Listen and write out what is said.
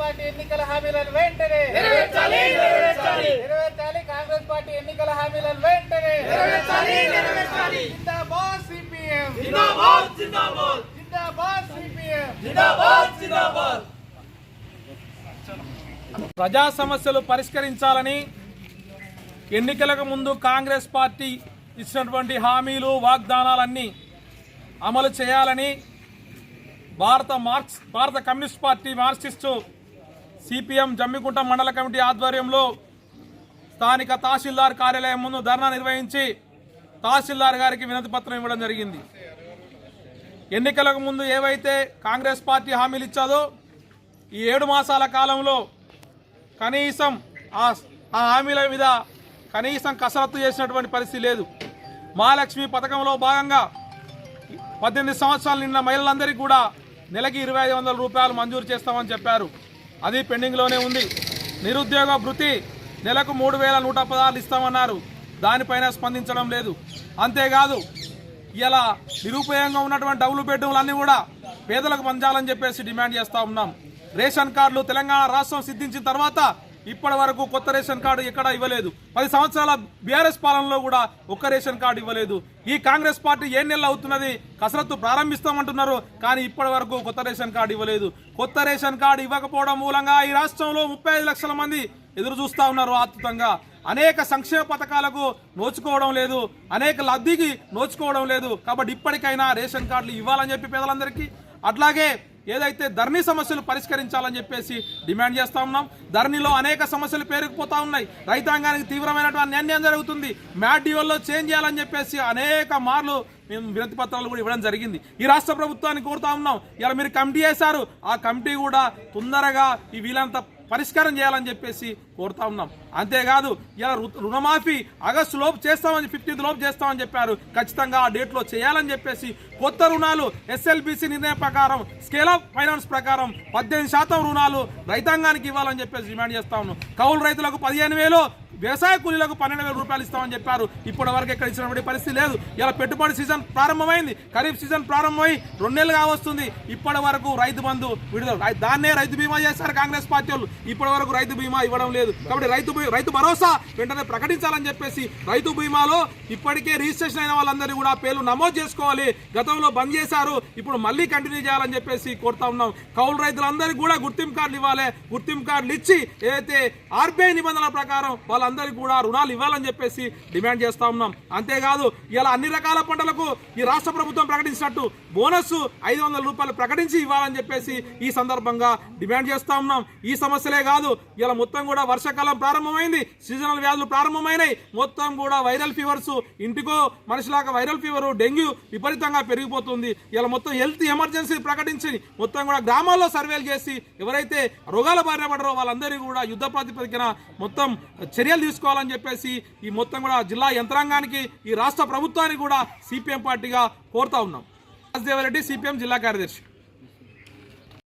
Party ఎన్నికల హామీలను వెంటనే నెరవేర్చాలి నెరవేర్చాలి. కాంగ్రెస్ పార్టీ ఎన్నికల హామీలను వెంటనే నెరవేర్చాలి నెరవేర్చాలి. జిందాబాద్ సిపిఎం. జిందాబాద్ జిందాబాద్. జిందాబాద్ సిపిఎం. జిందాబాద్ జిందాబాద్. ప్రజా సమస్యలు పరిష్కరించాలని ఎన్నికలకు ముందు కాంగ్రెస్ పార్టీ ఇచ్చినటువంటి హామీలు వాగ్దానాలన్నీ అమలు చేయాలని భారత మార్క్స్ భారత communist party Marxist CPM Jammikunta మండల కమిటీ ఆధ్వర్యంలో స్థానిక తహసీల్దార్ కార్యాలయం ముందు ధర్నా నిర్వహించి తహసీల్దార్ గారికి వినతి పత్రం ఇవ్వడం జరిగింది. ఎన్నికలకు ముందు ఏవైతే కాంగ్రెస్ పార్టీ హామీలు ఇచ్చాదో ఈ ఏడు మాసాల కాలంలో కనీసం ఆ హామీల మీద కనీసం కసరత్తు చేసినటువంటి పరిస్థితి లేదు. మహాలక్ష్మి పథకంలో భాగంగా పద్దెనిమిది సంవత్సరాలు నిన్న మహిళలందరికీ కూడా నెలకి ఇరవై ఐదు వందల రూపాయలు మంజూరు చేస్తామని చెప్పారు. అది పెండింగ్లోనే ఉంది. నిరుద్యోగ భృతి నెలకు మూడు వేల నూట పదహారు ఇస్తామన్నారు. దానిపైన స్పందించడం లేదు. అంతేకాదు ఇలా నిరుపయోగంగా ఉన్నటువంటి డబుల్ బెడ్రూమ్లన్నీ కూడా పేదలకు పంచాలని చెప్పేసి డిమాండ్ చేస్తూ ఉన్నాం. రేషన్ కార్డులు తెలంగాణ రాష్ట్రం సిద్ధించిన తర్వాత ఇప్పటి వరకు కొత్త రేషన్ కార్డు ఎక్కడ ఇవ్వలేదు. పది సంవత్సరాల బీఆర్ఎస్ పాలనలో కూడా ఒక్క రేషన్ కార్డు ఇవ్వలేదు. ఈ కాంగ్రెస్ పార్టీ ఏ నెలలు అవుతున్నది కసరత్తు ప్రారంభిస్తామంటున్నారు కానీ ఇప్పటి వరకు కొత్త రేషన్ కార్డు ఇవ్వలేదు. కొత్త రేషన్ కార్డు ఇవ్వకపోవడం మూలంగా ఈ రాష్ట్రంలో ముప్పై లక్షల మంది ఎదురు చూస్తూ ఉన్నారు ఆతృతంగా అనేక సంక్షేమ పథకాలకు నోచుకోవడం లేదు అనేక లబ్ధికి నోచుకోవడం లేదు. కాబట్టి ఇప్పటికైనా రేషన్ కార్డులు ఇవ్వాలని చెప్పి పేదలందరికీ అట్లాగే ఏదైతే ధరణి సమస్యలు పరిష్కరించాలని చెప్పేసి డిమాండ్ చేస్తా ఉన్నాం. ధరణిలో అనేక సమస్యలు పేరుకుపోతా ఉన్నాయి. రైతాంగానికి తీవ్రమైనటువంటి అన్యాయం జరుగుతుంది. మ్యాట్ డ్యూల్లో చేంజ్ చేయాలని చెప్పేసి అనేక మార్లు మేము వినతి పత్రాలు కూడా ఇవ్వడం జరిగింది. ఈ రాష్ట్ర ప్రభుత్వాన్ని కోరుతా ఉన్నాం. ఇలా మీరు కమిటీ వేశారు. ఆ కమిటీ కూడా తొందరగా ఈ వీలంత పరిష్కారం చేయాలని చెప్పేసి కోరుతా ఉన్నాం. అంతేకాదు ఇలా రు- రుణమాఫీ ఆగస్టు లోపు చేస్తామని ఫిఫ్టీన్త్ లోపు చేస్తామని చెప్పారు. ఖచ్చితంగా ఆ డేట్లో చేయాలని చెప్పేసి కొత్త రుణాలు ఎస్ఎల్బిసి నిర్ణయం ప్రకారం స్కేల్ ఆఫ్ ఫైనాన్స్ ప్రకారం పద్దెనిమిది శాతం రుణాలు రైతాంగానికి ఇవ్వాలని చెప్పేసి డిమాండ్ చేస్తా ఉన్నాం. కౌలు రైతులకు పదిహేను వేలు వ్యవసాయ కూలీలకు పన్నెండు వేల రూపాయలు ఇస్తామని చెప్పారు. ఇప్పటి వరకు ఎక్కడ ఇచ్చినటువంటి పరిస్థితి లేదు. ఇలా పెట్టుబడి సీజన్ ప్రారంభమైంది. ఖరీఫ్ సీజన్ ప్రారంభమై రెండు నెలలు కావస్తుంది. ఇప్పటి వరకు రైతు బంధు విడుదల దాన్నే రైతు బీమా చేస్తారు కాంగ్రెస్ పార్టీ వాళ్ళు. ఇప్పటి వరకు రైతు బీమా ఇవ్వడం లేదు. కాబట్టి రైతు రైతు భరోసా వెంటనే ప్రకటించాలని చెప్పేసి రైతు బీమాలో ఇప్పటికే రిజిస్ట్రేషన్ అయిన వాళ్ళందరూ కూడా పేర్లు నమోదు చేసుకోవాలి. గతంలో బంద్ చేశారు. ఇప్పుడు మళ్ళీ కంటిన్యూ చేయాలని చెప్పేసి కోరుతా ఉన్నాం. కౌలు రైతులందరికీ కూడా గుర్తింపు కార్డులు ఇవ్వాలి. గుర్తింపు కార్డులు ఇచ్చి ఏదైతే ఆర్బీఐ నిబంధనల ప్రకారం వాళ్ళ వాళ్ళందరికీ కూడా రుణాలు ఇవ్వాలని చెప్పేసి డిమాండ్ చేస్తా ఉన్నాం. అంతేకాదు ఇలా అన్ని రకాల పంటలకు ఈ రాష్ట్ర ప్రభుత్వం ప్రకటించినట్టు బోనస్ ఐదు వందల రూపాయలు ప్రకటించి ఇవ్వాలని చెప్పేసి ఈ సందర్భంగా డిమాండ్ చేస్తూ ఉన్నాం. ఈ సమస్యలే కాదు ఇలా మొత్తం కూడా వర్షాకాలం ప్రారంభమైంది సీజనల్ వ్యాధులు ప్రారంభమైనాయి. మొత్తం కూడా వైరల్ ఫీవర్స్ ఇంటికో మనిషిలాగా వైరల్ ఫీవర్ డెంగ్యూ విపరీతంగా పెరిగిపోతుంది. ఇలా మొత్తం హెల్త్ ఎమర్జెన్సీ ప్రకటించి మొత్తం కూడా గ్రామాల్లో సర్వేలు చేసి ఎవరైతే రోగాల బారిన పడరో వాళ్ళందరికీ కూడా యుద్ధ ప్రాతిపదికన మొత్తం చర్యలు చర్యలు తీసుకోవాలని చెప్పేసి ఈ మొత్తం కూడా జిల్లా యంత్రాంగానికి ఈ రాష్ట్ర ప్రభుత్వానికి కూడా సిపిఎం పార్టీగా కోరుతా ఉన్నాం. రాజదేవరెడ్డి సిపిఎం జిల్లా కార్యదర్శి.